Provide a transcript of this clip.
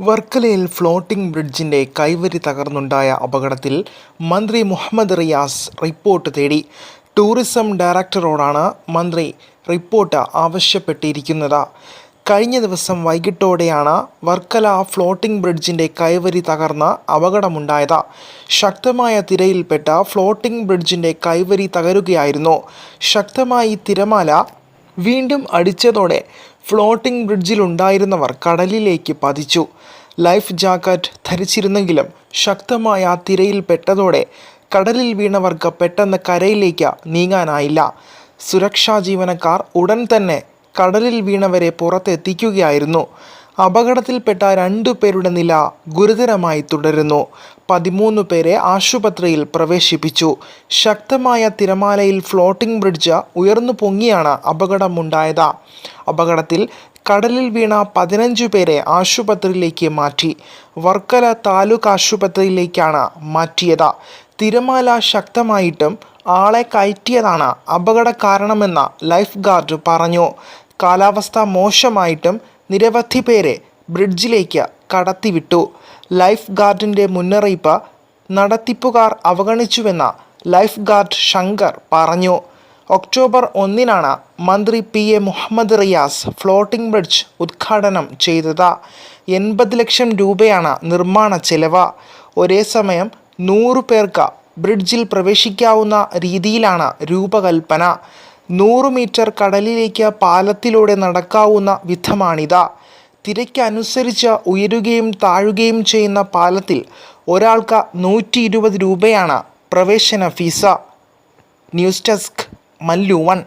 വർക്കലയിൽ ഫ്ലോട്ടിംഗ് ബ്രിഡ്ജിന്റെ കൈവരി തകർന്നുണ്ടായ അപകടത്തിൽ മന്ത്രി മുഹമ്മദ് റിയാസ് റിപ്പോർട്ട് തേടി. ടൂറിസം ഡയറക്ടറോടാണ് മന്ത്രി റിപ്പോർട്ട് ആവശ്യപ്പെട്ടിരിക്കുന്നത്. കഴിഞ്ഞ ദിവസം വൈകിട്ടോടെയാണ് വർക്കല ഫ്ലോട്ടിംഗ് ബ്രിഡ്ജിന്റെ കൈവരി തകർന്ന് അപകടമുണ്ടായത്. ശക്തമായ തിരയിൽപ്പെട്ട ഫ്ലോട്ടിംഗ് ബ്രിഡ്ജിന്റെ കൈവരി തകരുകയായിരുന്നു. ശക്തമായി തിരമാല വീണ്ടും അടിച്ചതോടെ ഫ്ലോട്ടിംഗ് ബ്രിഡ്ജിലുണ്ടായിരുന്നവർ കടലിലേക്ക് പതിച്ചു. ലൈഫ് ജാക്കറ്റ് ധരിച്ചിരുന്നെങ്കിലും ശക്തമായ ആ തിരയിൽ പെട്ടതോടെ കടലിൽ വീണവർക്ക് പെട്ടെന്ന് കരയിലേക്ക് നീങ്ങാനായില്ല. സുരക്ഷാ ജീവനക്കാർ ഉടൻ തന്നെ കടലിൽ വീണവരെ പുറത്തെത്തിക്കുകയായിരുന്നു. അപകടത്തിൽപ്പെട്ട രണ്ടു പേരുടെ നില ഗുരുതരമായി തുടരുന്നു. പതിമൂന്ന് പേരെ ആശുപത്രിയിൽ പ്രവേശിപ്പിച്ചു. ശക്തമായ തിരമാലയിൽ ഫ്ലോട്ടിംഗ് ബ്രിഡ്ജ് ഉയർന്നു പൊങ്ങിയാണ് അപകടമുണ്ടായത്. അപകടത്തിൽ കടലിൽ വീണ പതിനഞ്ചു പേരെ ആശുപത്രിയിലേക്ക് മാറ്റി. വർക്കല താലൂക്ക് ആശുപത്രിയിലേക്കാണ് മാറ്റിയത്. തിരമാല ശക്തമായിട്ടും ആളെ കയറ്റിയതാണ് അപകട കാരണമെന്ന് ലൈഫ് ഗാർഡ് പറഞ്ഞു. കാലാവസ്ഥ മോശമായിട്ടും നിരവധി പേരെ ബ്രിഡ്ജിലേക്ക് കടത്തിവിട്ടു. ലൈഫ് ഗാർഡിന്റെ മുന്നറിയിപ്പ് നടത്തിപ്പുകാർ അവഗണിച്ചുവെന്ന് ലൈഫ് ഗാർഡ് ശങ്കർ പറഞ്ഞു. ഒക്ടോബർ ഒന്നിനാണ് മന്ത്രി P A Muhammad Riyas floating bridge ഉദ്ഘാടനം ചെയ്തത്. എൺപത് ലക്ഷം രൂപയാണ് നിർമ്മാണ ചെലവ്. ഒരേ സമയം നൂറ് പേർക്ക് ബ്രിഡ്ജിൽ പ്രവേശിക്കാവുന്ന രീതിയിലാണ് രൂപകൽപ്പന. നൂറ് മീറ്റർ കടലിലേക്ക് പാലത്തിലൂടെ നടക്കാവുന്ന വിധമാണിത്. തിരക്കനുസരിച്ച് ഉയരുകയും താഴുകയും ചെയ്യുന്ന പാലത്തിൽ ഒരാൾക്ക് നൂറ്റി ഇരുപത് രൂപയാണ് പ്രവേശന fees. News desk Mallu one.